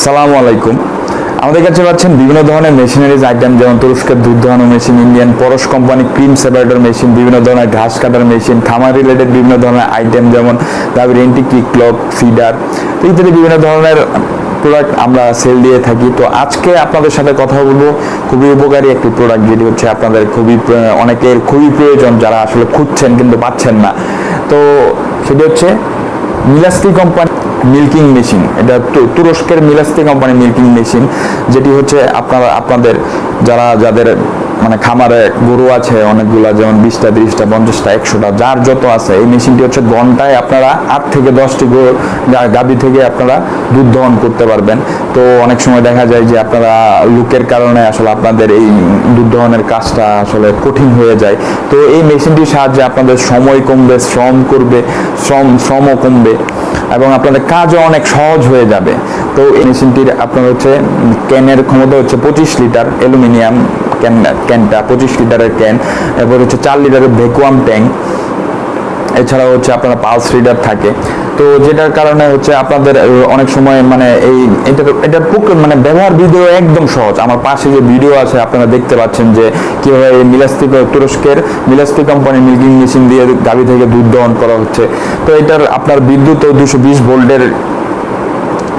আসসালামু আলাইকুম। আমাদের কাছে পাচ্ছেন বিভিন্ন ধরনের মেশিনারিজ আইটেম, যেমন তুরস্কের দুধ দোহানো machine, Indian Parash company cream separator machine, বিভিন্ন ধরনের ঘাস কাটার মেশিন, খামার রিলেটেড বিভিন্ন ধরনের আইটেম, যেমন গাভীর এন্টি কিক ক্লক ফিডার ইত্যাদি বিভিন্ন ধরনের প্রোডাক্ট আমরা সেল দিয়ে থাকি। তো আজকে আপনাদের সাথে কথা বলব। খুবই উপকারী একটি প্রোডাক্ট যেটি হচ্ছে আপনাদের খুবই অনেকের খুবই প্রয়োজন, যারা আসলে খুঁজছেন কিন্তু পাচ্ছেন না। তো সেটি হচ্ছে মিলাস্তি কোম্পানি মিল্কিং মেশিন এটা তুরস্কের মিলাস্তি কোম্পানি মিল্কিং মেশিন যেটি হচ্ছে আপনারা, আপনাদের যারা, যাদের মানে খামারে গরু আছে, অনেকগুলা যেমন বিশটা, তিরিশটা, পঞ্চাশটা, একশোটা, যার যত আছে, এই মেশিনটি হচ্ছে ঘন্টায় আপনারা আট থেকে দশটি গরু গাভী থেকে আপনারা দুধ দহন করতে পারবেন। তো অনেক সময় দেখা যায় যে আপনারা লুকের কারণে আসলে আপনাদের এই দুধ দহনের কাজটা আসলে কঠিন হয়ে যায়। তো এই মেশিনটির সাহায্যে আপনাদের সময় কমবে, শ্রম করবে, শ্রম, শ্রমও কমবে এবং আপনাদের কাজও অনেক সহজ হয়ে যাবে। তো এই মেশিনটির আপনার হচ্ছে ক্যানের ক্ষমতা হচ্ছে পঁচিশ লিটার অ্যালুমিনিয়াম ক্যান, ক্যানটা, পঁচিশ লিটারের ক্যান, এরপর হচ্ছে চার লিটারের ভ্যাকুয়াম ট্যাঙ্ক। এছাড়াও হচ্ছে আপনার পালস রিডার থাকে। তো যেটার কারণে হচ্ছে আপনাদের অনেক সময় মানে এই এটা এটা মানে ব্যবহার ভিডিও একদম সহজ। আমার পাশে যে ভিডিও আছে, আপনারা দেখতে পাচ্ছেন যে কীভাবে এই মিলাস্তি তুরস্কের মিলাস্তি কোম্পানি মিল্কিং মেশিন দিয়ে গাড়ি থেকে দুধ দহন করা হচ্ছে। তো এটার আপনার বিদ্যুৎ দুশো বিশ ভোল্টের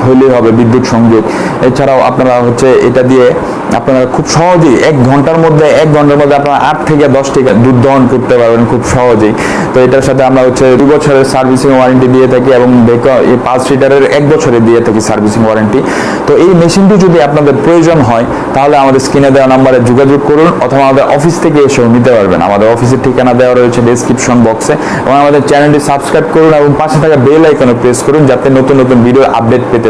হইলেই হবে বিদ্যুৎ সংযোগ। এছাড়াও আপনারা হচ্ছে এটা দিয়ে আপনারা খুব সহজেই এক ঘণ্টার মধ্যে, এক ঘণ্টার মধ্যে আপনারা আট থেকে দশটি দুধ দহন করতে পারবেন খুব সহজেই। তো এটার সাথে আমরা হচ্ছে দু বছরের সার্ভিসিং ওয়ারেন্টি দিয়ে থাকি এবং পাঁচ লিটারের এক বছরে দিয়ে থাকি সার্ভিসিং ওয়ারেন্টি তো এই মেশিনটি যদি আপনাদের প্রয়োজন হয়, তাহলে আমাদের স্ক্রিনে দেওয়া নাম্বারে যোগাযোগ করুন অথবা আমাদের অফিস থেকে এসেও নিতে পারবেন। আমাদের অফিসের ঠিকানা দেওয়া রয়েছে ডেসক্রিপশন বক্সে এবং আমাদের চ্যানেলটি সাবস্ক্রাইব করুন এবং পাশে থাকা বেল আইকনে প্রেস করুন যাতে নতুন নতুন ভিডিও আপডেট পেতে